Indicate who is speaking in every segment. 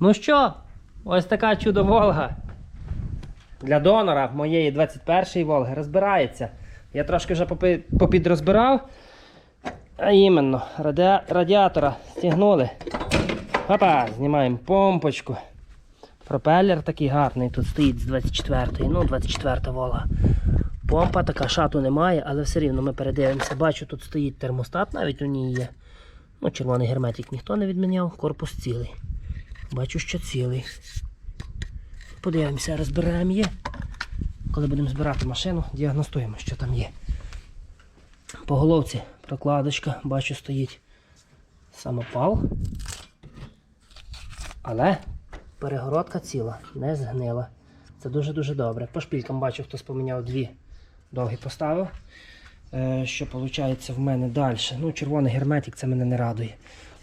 Speaker 1: Ну що, ось така чудо Волга. Для донора моєї 21-ї Волги розбирається. Я трошки вже попідрозбирав. А іменно, раді... радіатора стягнули. Папа, знімаємо помпочку. Пропелер такий гарний тут стоїть з 24-ї, ну 24-та Волга. Помпа така, шату немає, але все рівно ми передивимося. Бачу, тут стоїть термостат, навіть у ній є. Ну, червоний герметик ніхто не відміняв, корпус цілий. Бачу, що цілий. Подивимося, розбираємо її. Коли будемо збирати машину, діагностуємо, що там є. По головці прокладочка, бачу, стоїть самопал. Але перегородка ціла, не згнила. Це дуже-дуже добре. По шпількам бачу, хтось поміняв дві довгі поставив. Е, що виходить в мене далі? Ну, червоний герметик це мене не радує.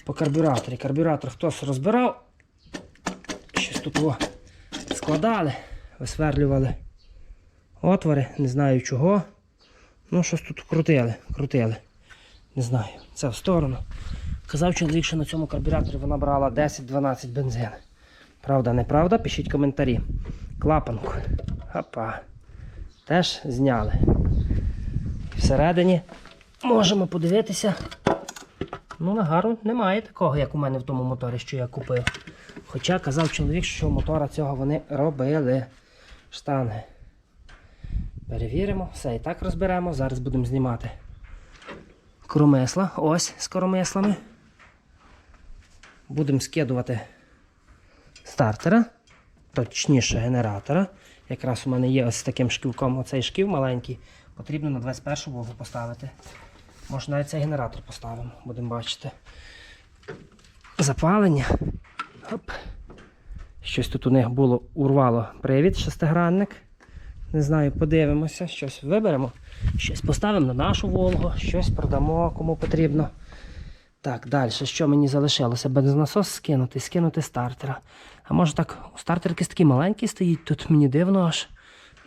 Speaker 1: По карбюраторі. Карбюратор хтось розбирав. Тут о, складали, висверлювали отвори, не знаю чого. Ну, щось тут крутили, крутили. Не знаю, це в сторону. Казав чоловік, що на цьому карбюраторі вона брала 10-12 бензин. Правда, неправда? Пишіть коментарі. Клапанку. Хапа. Теж зняли. Всередині можемо подивитися. Ну, нагару немає такого, як у мене в тому моторі, що я купив. Хоча казав чоловік, що мотора цього вони робили. Штанги. Перевіримо, все і так розберемо. Зараз будемо знімати коромисла. Ось з коромислами. Будемо скидувати стартера, точніше генератора. Якраз у мене є ось таким шківком оцей шків маленький. Потрібно на 21 вогу поставити. Може навіть цей генератор поставимо, будемо бачити. Запалення. Оп. Щось тут у них було урвало привід, шестигранник. Не знаю, подивимося, щось виберемо, щось поставимо на нашу Волгу, щось продамо, кому потрібно. Так, далі, що мені залишилося? Бензонасос скинути, скинути стартера. А може так, стартер якийсь такий маленький стоїть, тут мені дивно аж.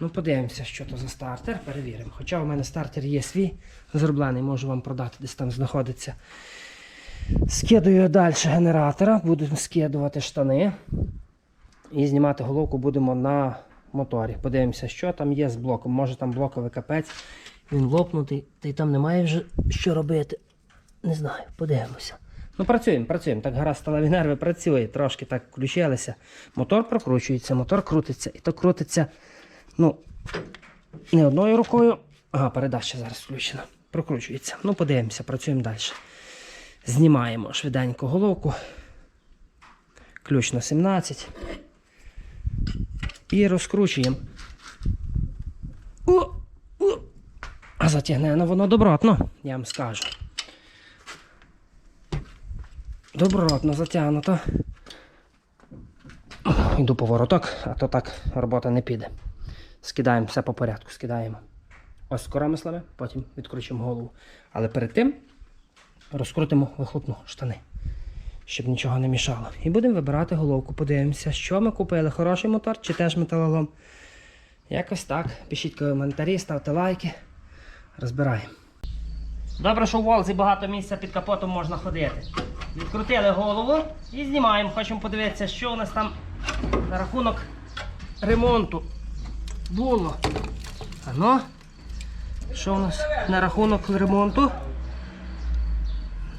Speaker 1: Ну, подивимося, що то за стартер, перевіримо. Хоча у мене стартер є свій, зроблений, можу вам продати, десь там знаходиться. Скидую далі генератора, будемо скидувати штани. І знімати головку будемо на моторі. Подивимося, що там є з блоком. Може там блоковий капець, він лопнутий, та й там немає вже що робити. Не знаю, подивимося. Ну, працюємо, працюємо. Так гаразд сталеві нерви працює, трошки так включилися. Мотор прокручується, мотор крутиться. І то крутиться, ну, не одною рукою. Ага, передача зараз включена. Прокручується. Ну, подивимося, працюємо далі. Знімаємо швиденько головку. Ключ на 17. І розкручуємо. О! О! А затягне воно добротно, я вам скажу. Добротно затягнуто. Йду повороток, а то так робота не піде. Скидаємо все по порядку, скидаємо. Ось коромислами, потім відкручуємо голову. Але перед тим розкрутимо вихлопну штани, щоб нічого не мішало. І будемо вибирати головку. Подивимося, що ми купили. Хороший мотор чи теж металолом. Якось так. Пишіть коментарі, ставте лайки. Розбираємо. Добре, що в Волзі багато місця під капотом можна ходити. Відкрутили голову і знімаємо. Хочемо подивитися, що у нас там на рахунок ремонту було. Ано. Що у нас на рахунок ремонту?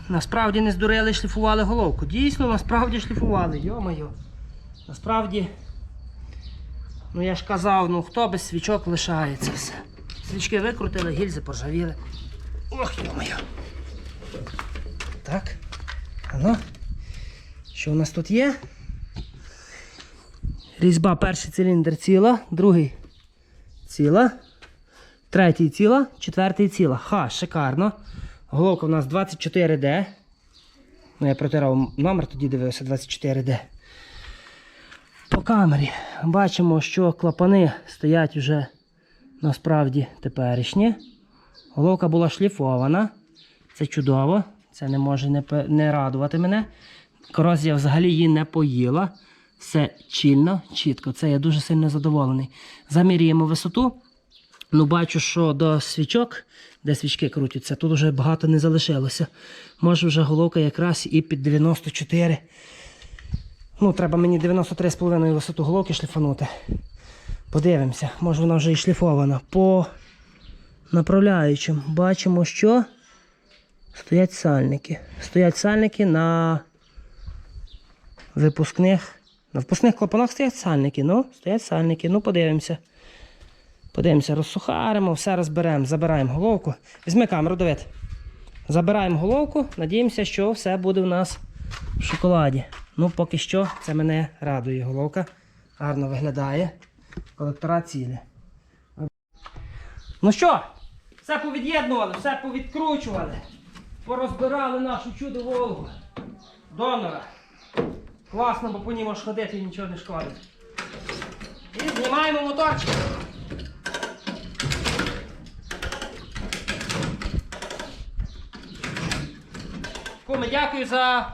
Speaker 1: Насправді не здурили, шліфували головку. Дійсно, насправді шліфували, йо-моє. Насправді, ну я ж казав, ну хто без свічок лишається все. Свічки викрутили, гільзи поржавіли. Ох, йо-моє. Так. Ано. Що у нас тут є? Різьба перший циліндр ціла, другий ціла, третій ціла, четвертий ціла. Ха, шикарно. Головка у нас 24D. Ну, я протирав номер, тоді дивився 24D. По камері бачимо, що клапани стоять вже насправді теперішні. Головка була шліфована. Це чудово. Це не може не, не радувати мене. Корозія взагалі її не поїла. Все чільно, чітко. Це я дуже сильно задоволений. Замірюємо висоту. Ну, бачу, що до свічок, де свічки крутяться, тут вже багато не залишилося. Може вже головка якраз і під 94 Ну, треба мені 93,5 висоту головки шліфанути. Подивимося, може вона вже і шліфована. По направляючим бачимо, що стоять сальники. Стоять сальники на випускних. На випускних клапанах стоять сальники. Ну, стоять сальники. Ну, подивимося. Подивимося, розсухаримо, все розберемо, забираємо головку. Візьми камеру, Давид. Забираємо головку, надіємося, що все буде у нас в шоколаді. Ну, поки що це мене радує. Головка гарно виглядає. Колектора цілі. Ну що, все повід'єднували, все повідкручували. Порозбирали нашу чудо Волгу. Донора. Класно, бо по ній можеш ходити і нічого не шкодить. І знімаємо моторчик. Куми, дякую за.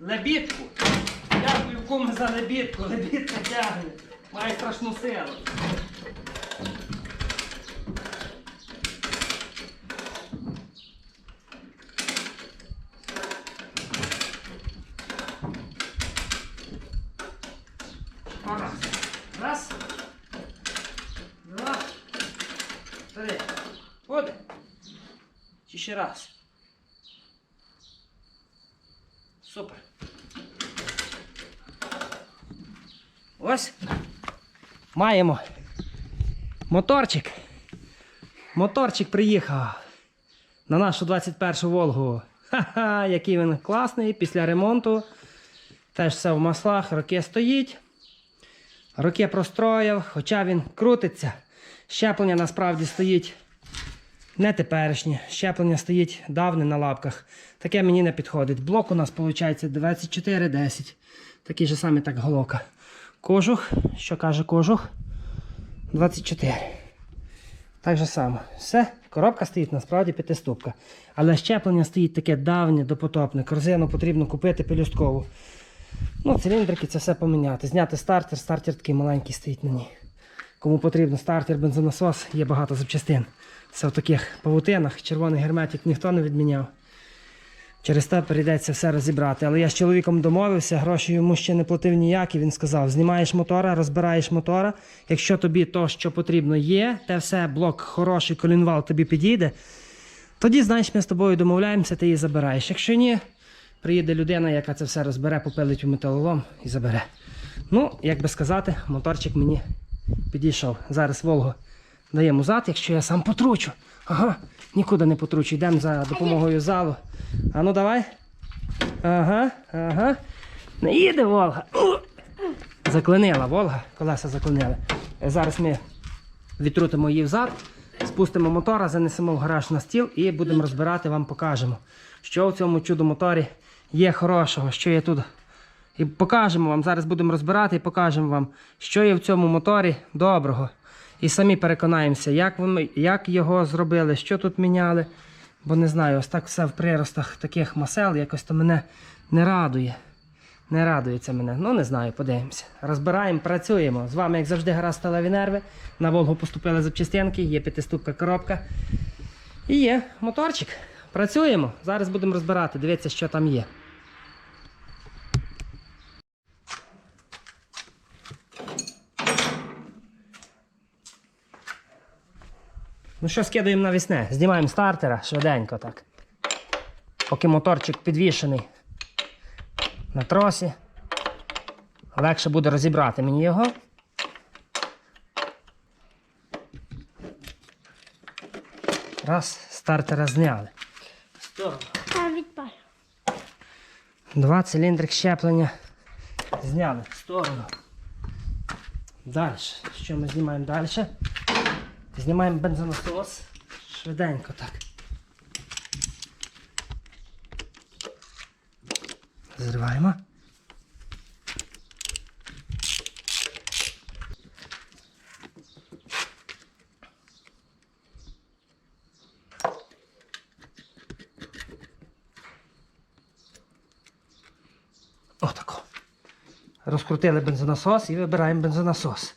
Speaker 1: Лебідку. Дякую куми за лебідку. Лебідка тягне. Має страшну силу. Раз. Раз. Два. Три. Буде. Чи ще раз. Супер. Ось. Маємо. Моторчик. Моторчик приїхав. На нашу 21 Волгу. Ха-ха, який він класний після ремонту. Теж все в маслах, роки стоїть. Роки простроїв, хоча він крутиться. Щеплення насправді стоїть не теперішнє. Щеплення стоїть давне на лапках. Таке мені не підходить. Блок у нас виходить 24-10. Такий же самий так головка. Кожух, що каже кожух? 24. Так же само. Все, коробка стоїть насправді п'ятиступка. Але щеплення стоїть таке давнє, допотопне. Корзину потрібно купити пелюсткову. Ну, циліндрики це все поміняти. Зняти стартер, стартер такий маленький стоїть на ній. Кому потрібно стартер, бензонасос, є багато запчастин. Це в таких павутинах, червоний герметик ніхто не відміняв. Через те прийдеться все розібрати. Але я з чоловіком домовився, гроші йому ще не платив ніякі. Він сказав: знімаєш мотора, розбираєш мотора. Якщо тобі то, що потрібно, є, те все, блок хороший, колінвал тобі підійде, тоді, знаєш, ми з тобою домовляємося, ти її забираєш. Якщо ні, приїде людина, яка це все розбере, попилить у металолом і забере. Ну, як би сказати, моторчик мені підійшов. Зараз Волгу даємо зад, якщо я сам потручу. Ага, нікуди не потручу. Йдемо за допомогою залу. А ну давай. Ага, ага. Не їде Волга. Заклинила Волга, колеса заклинили. Е, Зараз ми відтрутимо її взад, спустимо мотора, занесемо в гараж на стіл і будемо розбирати, вам покажемо, що в цьому чудо-моторі є хорошого, що є тут. І покажемо вам, зараз будемо розбирати і покажемо вам, що є в цьому моторі доброго. І самі переконаємося, як, ви, як його зробили, що тут міняли. Бо не знаю, ось так все в приростах таких масел якось то мене не радує. Не радує це мене. Ну не знаю, подивимося. Розбираємо, працюємо. З вами, як завжди, гаразд сталеві нерви. На Волгу поступили запчастинки, є п'ятиступка коробка. І є моторчик. Працюємо. Зараз будемо розбирати, дивіться, що там є. Ну що, скидаємо навісне? Знімаємо стартера швиденько так. Поки моторчик підвішений на тросі. Легше буде розібрати мені його. Раз, стартера зняли. Два циліндрик щеплення зняли в сторону. Далі. Що ми знімаємо далі? Знімаємо бензонасос. Швиденько так. Зриваємо. Отако. Розкрутили бензонасос і вибираємо бензонасос.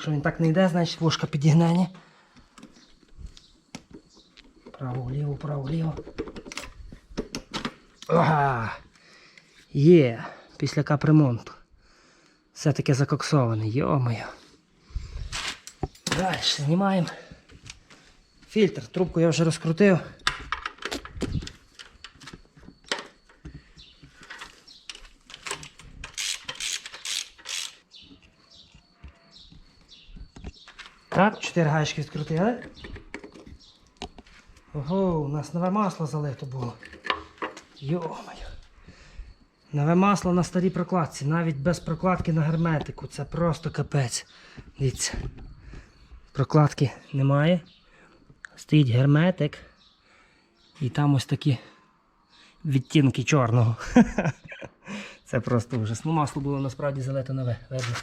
Speaker 1: Якщо він так не йде, значить вушка підігнені. Право, вліво, право, вліво. Ага. Є. Після капремонту. Все-таки закоксований, йо-моє. Далі знімаємо. Фільтр. Трубку я вже розкрутив. Так, чотири гаєчки відкрутили. Ого, у нас нове масло залито було. Йо-моє. Нове масло на старій прокладці, навіть без прокладки на герметику. Це просто капець. Дивіться. Прокладки немає. Стоїть герметик. І там ось такі відтінки чорного. Це просто ужас. Ну, масло було насправді залито нове, видно.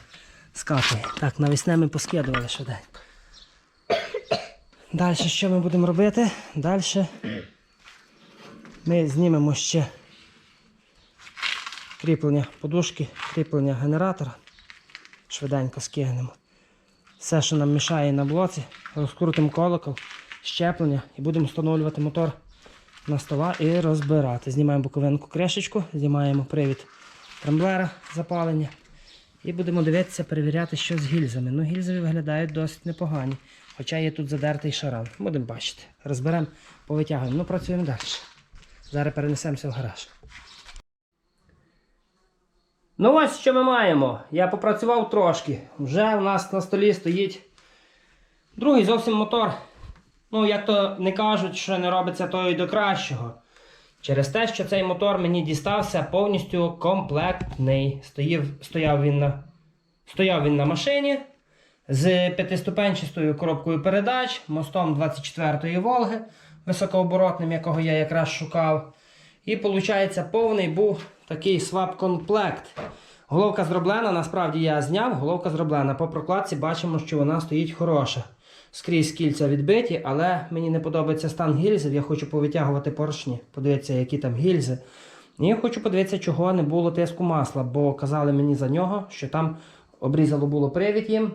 Speaker 1: Скапує. Так, навесне ми поскидували швиденько. Далі що ми будемо робити? Далі ми знімемо ще кріплення подушки, кріплення генератора. Швиденько скинемо. Все, що нам мішає на блоці, розкрутимо колокол, щеплення і будемо встановлювати мотор на стола і розбирати. Знімаємо боковинку кришечку, знімаємо привід тремблера запалення. І будемо дивитися, перевіряти, що з гільзами. Ну, гільзи виглядають досить непогані. Хоча є тут задертий шаран. Будемо бачити. Розберемо, повитягуємо. Ну, працюємо далі. Зараз перенесемося в гараж. Ну ось що ми маємо. Я попрацював трошки. Вже у нас на столі стоїть другий зовсім мотор. Ну, як то не кажуть, що не робиться то і до кращого. Через те, що цей мотор мені дістався повністю комплектний. Стоїв, стояв, він на, стояв він на машині з п'ятиступенчастою коробкою передач, мостом 24-ї Волги, високооборотним, якого я якраз шукав. І виходить, повний був такий свап-комплект. Головка зроблена, насправді я зняв, головка зроблена. По прокладці бачимо, що вона стоїть хороша. Скрізь кільця відбиті, але мені не подобається стан гільзів. Я хочу повитягувати поршні, подивитися, які там гільзи. І хочу подивитися, чого не було тиску масла, бо казали мені за нього, що там обрізало було привід їм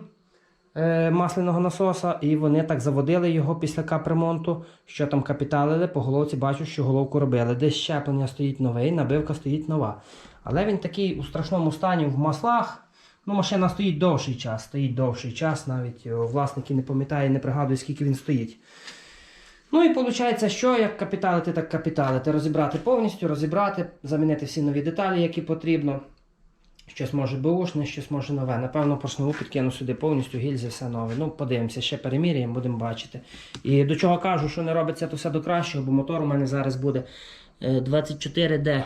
Speaker 1: е, масляного насоса, і вони так заводили його після капремонту, що там капіталили, по головці бачу, що головку робили. Десь щеплення стоїть новий, набивка стоїть нова. Але він такий у страшному стані в маслах. Ну, машина стоїть довший час, стоїть довший час, навіть о, власник і не пам'ятає, не пригадує, скільки він стоїть. Ну і виходить, що як капіталити, так капіталити. Розібрати повністю, розібрати, замінити всі нові деталі, які потрібно. Щось може бушне, щось може нове. Напевно, поршневу підкину сюди повністю, гільзи, все нове. Ну, подивимося, ще переміряємо, будемо бачити. І до чого кажу, що не робиться то все до кращого, бо мотор у мене зараз буде е, 24D.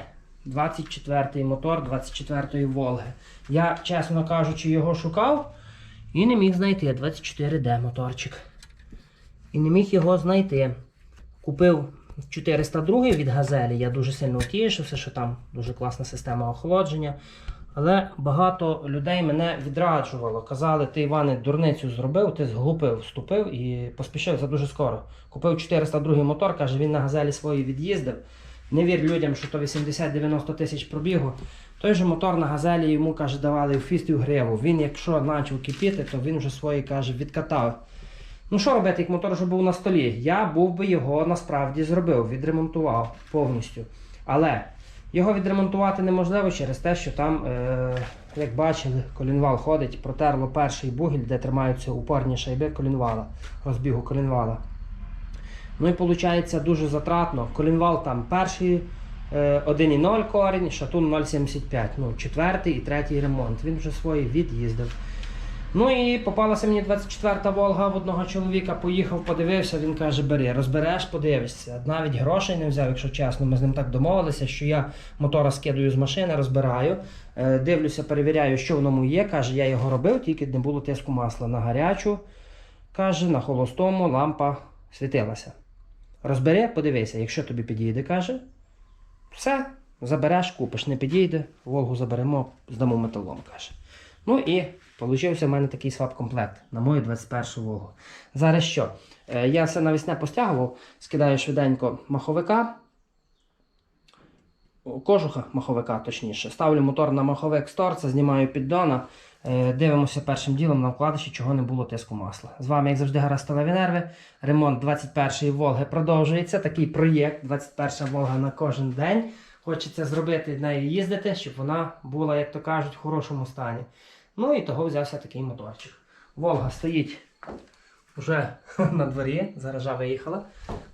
Speaker 1: 24-й мотор 24-ї Волги. Я, чесно кажучи, його шукав і не міг знайти 24D моторчик. І не міг його знайти. Купив 402 від Газелі. Я дуже сильно утішився, що там дуже класна система охолодження. Але багато людей мене відраджувало. Казали, ти Іване дурницю зробив, ти зглупив, вступив і поспішив за дуже скоро. Купив 402 мотор, каже, він на газелі свої від'їздив. Не вір людям, що то 80-90 тисяч пробігу. Той же мотор на газелі йому каже, давали в фіст і в гриву. Він, якщо почав кипіти, то він вже свої каже, відкатав. Ну що робити, як мотор вже був на столі? Я був би його насправді зробив, відремонтував повністю. Але його відремонтувати неможливо через те, що там, е, як бачили, колінвал ходить, протерло перший бугіль, де тримаються упорні шайби колінвала, розбігу колінвала. Ну і виходить дуже затратно. Колінвал там перший е, 1,0 корінь, шатун 0,75. Ну, четвертий і третій ремонт. Він вже свої від'їздив. Ну і попалася мені 24-та Волга в одного чоловіка, поїхав, подивився, він каже, бери, розбереш, подивишся. Навіть грошей не взяв, якщо чесно. Ми з ним так домовилися, що я мотора скидаю з машини, розбираю, е, дивлюся, перевіряю, що в ньому є. Каже, я його робив, тільки не було тиску масла на гарячу. Каже, на холостому лампа світилася. Розбери, подивися, якщо тобі підійде, каже, все, забереш, купиш, не підійде, Волгу заберемо, здамо металом, каже. Ну і вийшов в мене такий свап-комплект на мою 21 Волгу. Зараз що? Е, Я все навесне постягував, скидаю швиденько маховика. Кожуха маховика, точніше. Ставлю мотор на маховик з торца, знімаю піддона, Е, Дивимося першим ділом на вкладиші, чого не було тиску масла. З вами, як завжди, гара сталеві нерви. Ремонт 21-ї Волги продовжується. Такий проєкт 21 Волга на кожен день. Хочеться зробити нею їздити, щоб вона була, як то кажуть, в хорошому стані. Ну і того взявся такий моторчик. Волга стоїть вже на дворі, заража виїхала,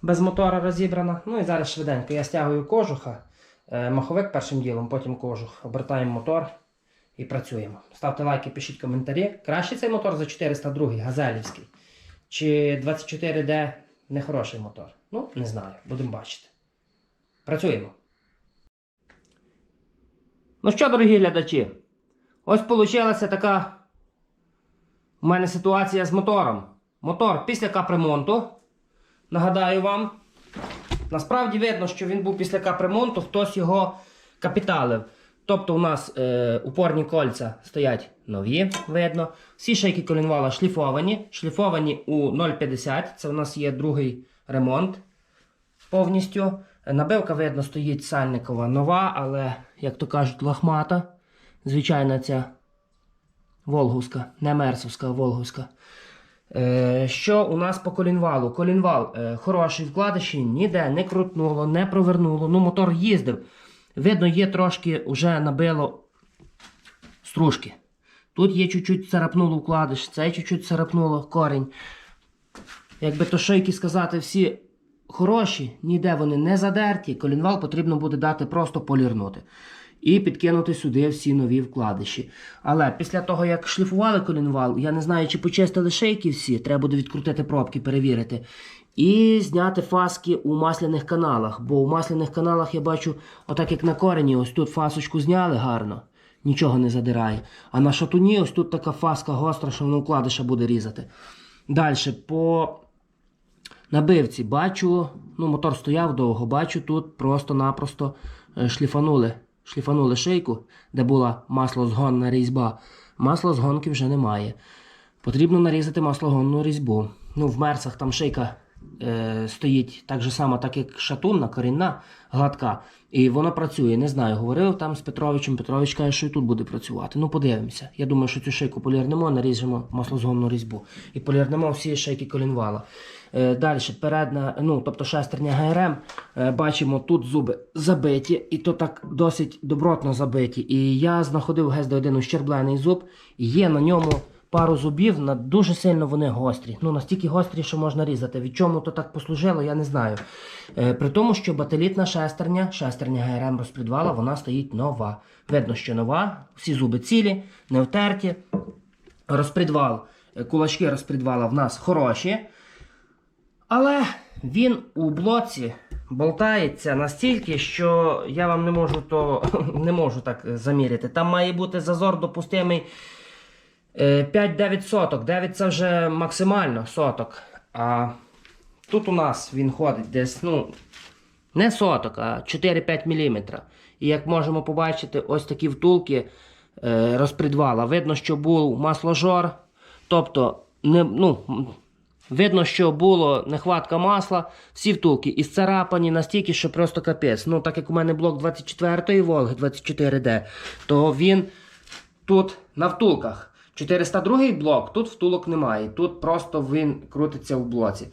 Speaker 1: без мотора розібрана. Ну і зараз швиденько я стягую кожуха, маховик першим ділом, потім кожух, обертаємо мотор і працюємо. Ставте лайки, пишіть коментарі. Краще цей мотор за 402 газелівський. Чи 24D нехороший мотор? Ну, не знаю, будемо бачити. Працюємо. Ну що, дорогі глядачі, ось вийшла така у мене ситуація з мотором. Мотор після капремонту. Нагадаю вам. Насправді видно, що він був після капремонту, хтось його капіталив. Тобто у нас е, упорні кольця стоять нові, видно. Всі шейки колінвала шліфовані. Шліфовані у 0,50. Це у нас є другий ремонт повністю. Набивка, видно, стоїть сальникова нова, але, як то кажуть, лахмата. Звичайна ця Волговська, не мерсовська, а Волговська. Е, що у нас по колінвалу? Колінвал е, хороший вкладиші, ніде не крутнуло, не провернуло. Ну, мотор їздив. Видно, є трошки вже набило стружки. Тут є чуть-чуть царапнуло вкладиш, це чуть-чуть царапнуло корінь. Якби то шийки сказати, всі хороші, ніде вони не задерті. Колінвал потрібно буде дати просто полірнути. І підкинути сюди всі нові вкладиші. Але після того, як шліфували колінвал, я не знаю, чи почистили шейки всі, треба буде відкрутити пробки, перевірити. І зняти фаски у масляних каналах. Бо у масляних каналах я бачу, отак як на корені, ось тут фасочку зняли гарно, нічого не задирає. А на шатуні ось тут така фаска гостра, що воно вкладиша буде різати. Далі, по набивці бачу, ну мотор стояв довго, бачу, тут просто-напросто е, шліфанули. Шліфанули шийку, де була маслозгонна різьба. Маслозгонки вже немає. Потрібно нарізати маслогонну різьбу. Ну, в мерсах там шийка е, стоїть так же само, так як шатунна, корінна, гладка. І воно працює. Не знаю, говорив там з Петровичем. Петрович каже, що і тут буде працювати. Ну, подивимося. Я думаю, що цю шийку полірнемо, наріжемо маслозгонну різьбу. І полірнемо всі шийки колінвала. Е, Далі, передна, ну, тобто шестерня ГРМ, е, бачимо, тут зуби забиті, і то так досить добротно забиті. І я знаходив ГСД-1 ущерблений зуб, є на ньому пару зубів, дуже сильно вони гострі. Ну, настільки гострі, що можна різати. Від чому то так послужило, я не знаю. Е, при тому, що баталітна шестерня, шестерня ГРМ розпредвала, вона стоїть нова. Видно, що нова, всі зуби цілі, не втерті. Розпредвал, е, кулачки розпредвала в нас хороші. Але він у блоці болтається настільки, що я вам не можу то не можу так заміряти. Там має бути зазор допустимий 5-9 соток. 9 це вже максимально соток. А тут у нас він ходить десь, ну, не соток, а 4-5 мм. І як можемо побачити, ось такі втулки е, розпредвала. Видно, що був масложор. Тобто, не, ну, Видно, що було нехватка масла, всі втулки із царапані настільки, що просто капець. Ну, так як у мене блок 24-ї Волги 24D, то він тут на втулках. 402 блок, тут втулок немає. Тут просто він крутиться в блоці.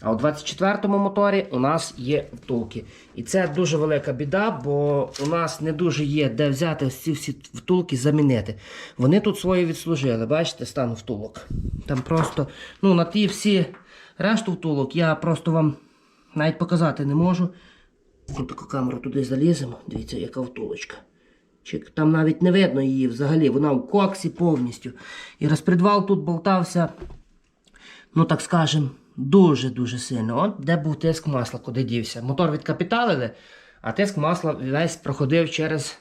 Speaker 1: А у 24-му моторі у нас є втулки. І це дуже велика біда, бо у нас не дуже є де взяти ці всі втулки замінити. Вони тут свої відслужили. Бачите, стан втулок. Там просто, ну, на ті всі решту втулок я просто вам навіть показати не можу. Ось таку камеру туди заліземо. Дивіться, яка втулочка. Чик, Там навіть не видно її взагалі, вона в коксі повністю. І розпредвал тут болтався, ну так скажем, дуже-дуже сильно. От де був тиск масла, куди дівся. Мотор відкапіталили, а тиск масла весь проходив через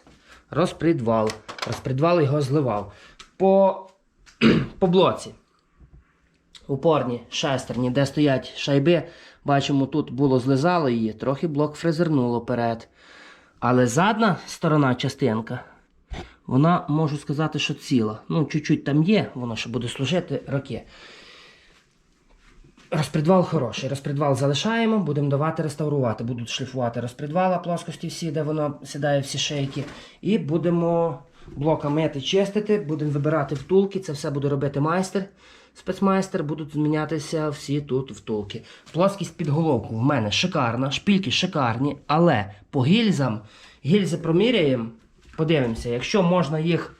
Speaker 1: розпредвал. Розпредвал його зливав. По, по блоці. Упорні шестерні, де стоять шайби, бачимо, тут було злизало її, трохи блок фрезернуло перед. Але задна сторона частинка, вона можу сказати, що ціла. Ну, чуть-чуть там є, воно ще буде служити роки. Розпредвал хороший. Розпредвал залишаємо, будемо давати реставрувати. Будуть шліфувати розпредвала плоскості всі, де воно сідає всі шейки. І будемо блока мити, чистити, будемо вибирати втулки, це все буде робити майстер. Спецмайстер, будуть змінятися всі тут втулки. Плоскість під головку в мене шикарна, шпильки шикарні, але по гільзам, гільзи проміряємо, подивимося, якщо можна їх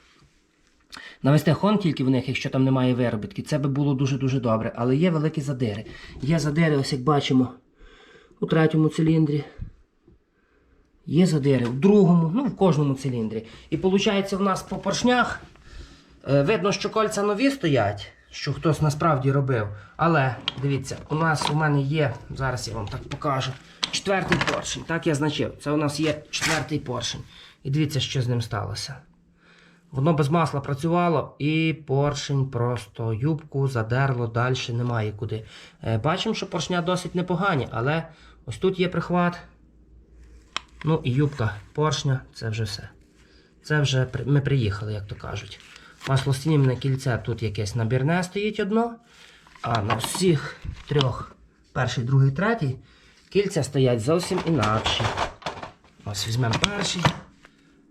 Speaker 1: навести хон тільки в них, якщо там немає виробітки, це би було дуже-дуже добре. Але є великі задири. Є задири, ось як бачимо, у третьому циліндрі. Є задири в другому, ну в кожному циліндрі. І виходить, в нас по поршнях е, видно, що кольця нові стоять, що хтось насправді робив. Але дивіться, у нас у мене є, зараз я вам так покажу, четвертий поршень. Так я значив. Це у нас є четвертий поршень. І дивіться, що з ним сталося. Воно без масла працювало і поршень просто юбку задерло, далі немає куди. Е, Бачимо, що поршня досить непогані, але ось тут є прихват. Ну і юбка поршня це вже все. Це вже ми приїхали, як то кажуть. Маслостінімне кільце тут якесь набірне стоїть одно. А на всіх трьох, перший, другий, третій, кільця стоять зовсім інакші. Ось візьмемо перший.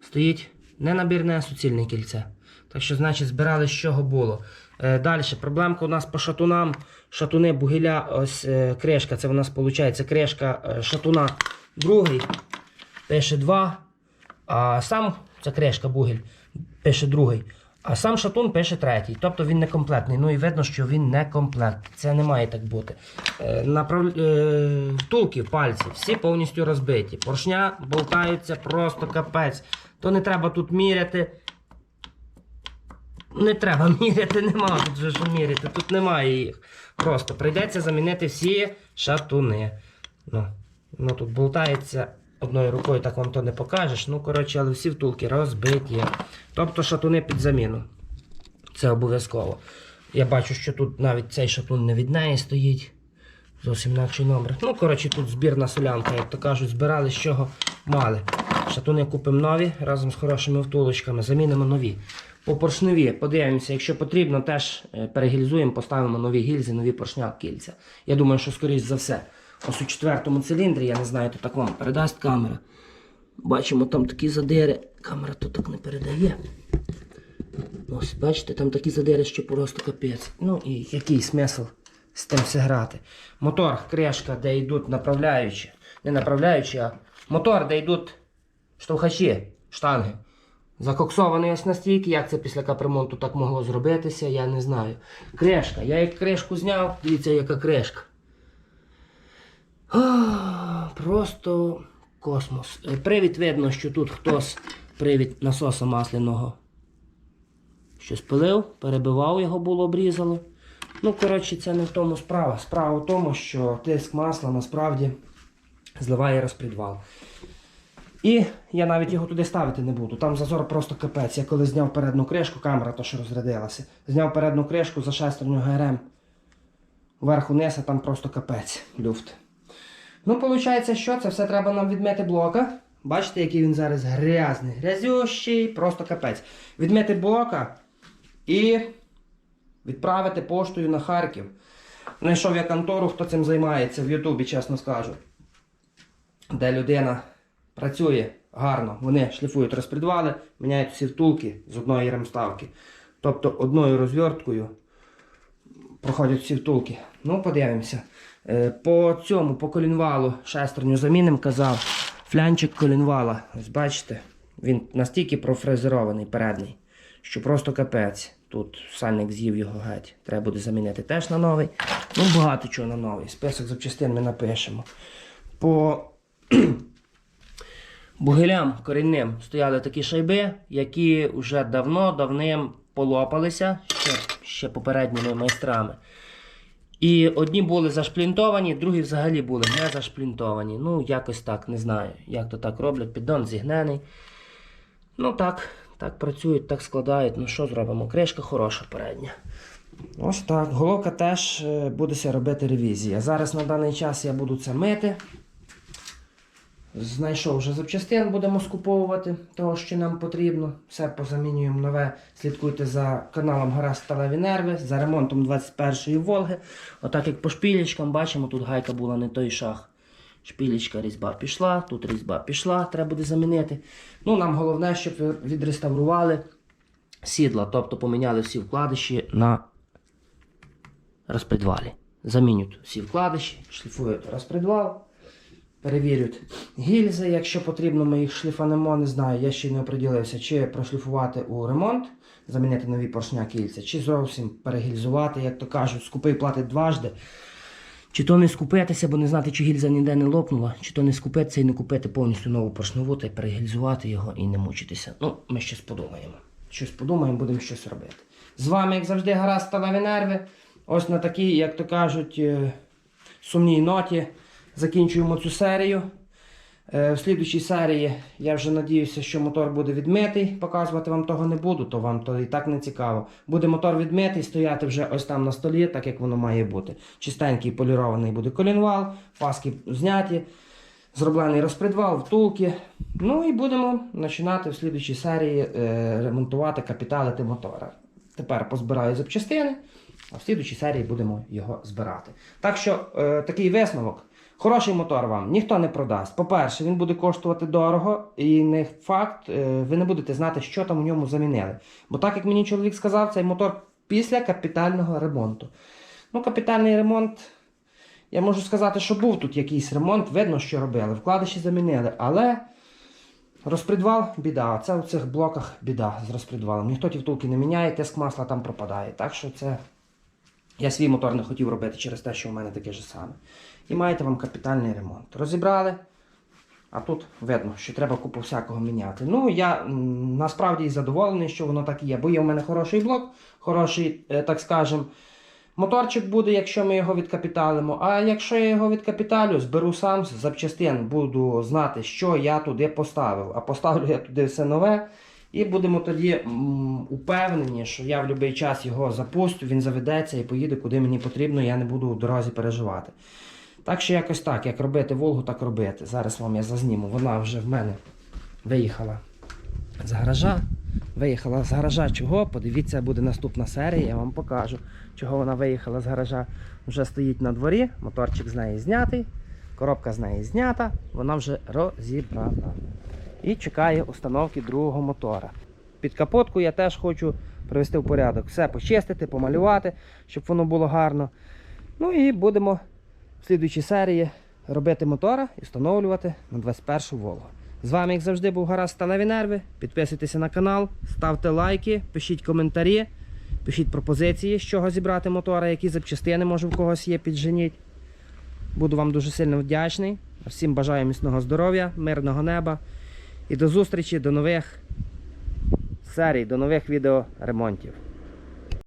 Speaker 1: Стоїть не набірне, а суцільне кільце. Так що, значить, збирали з чого було. Е, Далі, проблемка у нас по шатунам. Шатуни бугеля, ось е, кришка. Це у нас виходить кришка е, шатуна другий. Пише 2. А сам це кришка бугель пише другий. А сам шатун пише третій. Тобто він не комплектний. Ну і видно, що він не комплект. Це не має так бути. Е, направ... е, втулки, пальці, всі повністю розбиті. Поршня болтаються просто капець. То не треба тут міряти. Не треба міряти, нема тут вже що міряти, тут немає їх. Просто прийдеться замінити всі шатуни. Ну, ну тут болтається одною рукою, так вам то не покажеш. Ну, коротше, але всі втулки розбиті. Тобто шатуни під заміну. Це обов'язково. Я бачу, що тут навіть цей шатун не від неї стоїть. Зовсім інакший номер. Ну, коротше, тут збірна солянка, як то кажуть, збирали з чого мали. Шатуни купимо нові разом з хорошими втулочками, замінимо нові. По поршневі подивимося, якщо потрібно, теж е, перегільзуємо, поставимо нові гільзи, нові поршня, кільця. Я думаю, що скоріш за все. Ось у четвертому циліндрі, я не знаю, то так вам передасть камера. Бачимо, там такі задири. Камера тут так не передає. Ось, бачите, там такі задири, що просто капець. Ну і який смисл з тим все грати. Мотор, кришка, де йдуть направляючі. Не направляючі, а мотор, де йдуть штовхачі, штанги. Закоксований ось настільки, як це після капремонту так могло зробитися, я не знаю. Кришка. Я як кришку зняв, дивіться, яка кришка. Просто космос. Е, Привід видно, що тут хтось привід насоса масляного щось пилив, перебивав його, було обрізало. Ну, коротше, це не в тому справа. Справа в тому, що тиск масла насправді зливає розпредвал. І я навіть його туди ставити не буду. Там зазор просто капець. Я коли зняв передню кришку, камера то що розрядилася. Зняв передню кришку за шестерню ГРМ. Вверху вниз, а там просто капець. Люфт. Ну, виходить, що це все треба нам відмити блока. Бачите, який він зараз грязний, грязющий, просто капець. Відмити блока і відправити поштою на Харків. Знайшов я контору, хто цим займається в Ютубі, чесно скажу. Де людина працює гарно. Вони шліфують розпредвали, міняють всі втулки з одної ремставки. Тобто одною розверткою проходять всі втулки. Ну, подивимося. Е, По цьому, по колінвалу шестерню заміним казав. Флянчик колінвала. Ось бачите, він настільки профрезерований передній, що просто капець. Тут сальник з'їв його геть. Треба буде замінити теж на новий. Ну, багато чого на новий. Список запчастин ми напишемо. По бугелям корінним стояли такі шайби, які вже давно-давним полопалися ще, ще попередніми майстрами. І одні були зашплінтовані, другі взагалі були не зашплінтовані. Ну, якось так, не знаю, як то так роблять. Піддон зігнений. Ну так, так працюють, так складають. Ну що зробимо? Кришка хороша передня. Ось так. Головка теж буде робити ревізія. Зараз на даний час я буду це мити. Знайшов вже запчастин, будемо скуповувати того, що нам потрібно. Все позамінюємо нове. Слідкуйте за каналом Гора Сталеві Нерви, за ремонтом 21-ї Волги. Отак як по шпілечкам бачимо, тут гайка була не той шах. Шпілечка різьба пішла, тут різьба пішла, треба буде замінити. Ну, нам головне, щоб відреставрували сідла, тобто поміняли всі вкладиші на розпредвалі. Замінюють всі вкладиші, шліфують розпредвал, перевірюють гільзи, якщо потрібно, ми їх шліфанемо, не знаю, я ще не оприділився, чи прошліфувати у ремонт, замінити нові поршня кільця, чи зовсім перегільзувати, як то кажуть, скупий платить дважди. Чи то не скупитися, бо не знати, чи гільза ніде не лопнула, чи то не скупитися і не купити повністю нову поршневу та й перегільзувати його і не мучитися. Ну, ми щось подумаємо. Щось подумаємо, будемо щось робити. З вами, як завжди, гаразд сталеві нерви. Ось на такій, як то кажуть, е, сумній ноті закінчуємо цю серію. Е, В слідучій серії я вже надіюся, що мотор буде відмитий. Показувати вам того не буду, то вам то і так не цікаво. Буде мотор відмитий, стояти вже ось там на столі, так як воно має бути. Чистенький полірований буде колінвал, паски зняті, зроблений розпредвал, втулки. Ну і будемо починати в слідучій серії е, ремонтувати, капіталити мотора. Тепер позбираю запчастини, а в слідучій серії будемо його збирати. Так що е, такий висновок. Хороший мотор вам ніхто не продасть. По-перше, він буде коштувати дорого, і не факт, е, ви не будете знати, що там у ньому замінили. Бо так як мені чоловік сказав, цей мотор після капітального ремонту. Ну, капітальний ремонт, я можу сказати, що був тут якийсь ремонт, видно, що робили. Вкладиші замінили, але розпредвал біда. Це в цих блоках біда з розпредвалом. Ніхто ті втулки не міняє, тиск масла там пропадає. Так що це. Я свій мотор не хотів робити через те, що у мене таке ж саме. І маєте вам капітальний ремонт. Розібрали, а тут видно, що треба купу всякого міняти. Ну, я насправді задоволений, що воно так і є. Бо є в мене хороший блок, хороший, е, так скажем, моторчик буде, якщо ми його відкапіталимо. А якщо я його відкапіталю, зберу сам з запчастин, буду знати, що я туди поставив. А поставлю я туди все нове. І будемо тоді упевнені, що я в будь-який час його запустю, він заведеться і поїде куди мені потрібно, я не буду в дорозі переживати. Так що якось так, як робити Волгу, так робити. Зараз вам я зазніму. Вона вже в мене виїхала з гаража. Виїхала з гаража чого? Подивіться, буде наступна серія, я вам покажу, чого вона виїхала з гаража. Вже стоїть на дворі, моторчик з неї знятий, коробка з неї знята, вона вже розібрана. І чекає установки другого мотора. Під капотку я теж хочу привести в порядок. Все почистити, помалювати, щоб воно було гарно. Ну і будемо в слідуючій серії робити мотора і встановлювати на 21 Волгу. З вами, як завжди, був гаразд сталеві нерви. Підписуйтеся на канал, ставте лайки, пишіть коментарі, пишіть пропозиції, з чого зібрати мотора, які запчастини, може в когось є, підженіть. Буду вам дуже сильно вдячний. Всім бажаю міцного здоров'я, мирного неба. І до зустрічі, до нових серій, до нових відео ремонтів.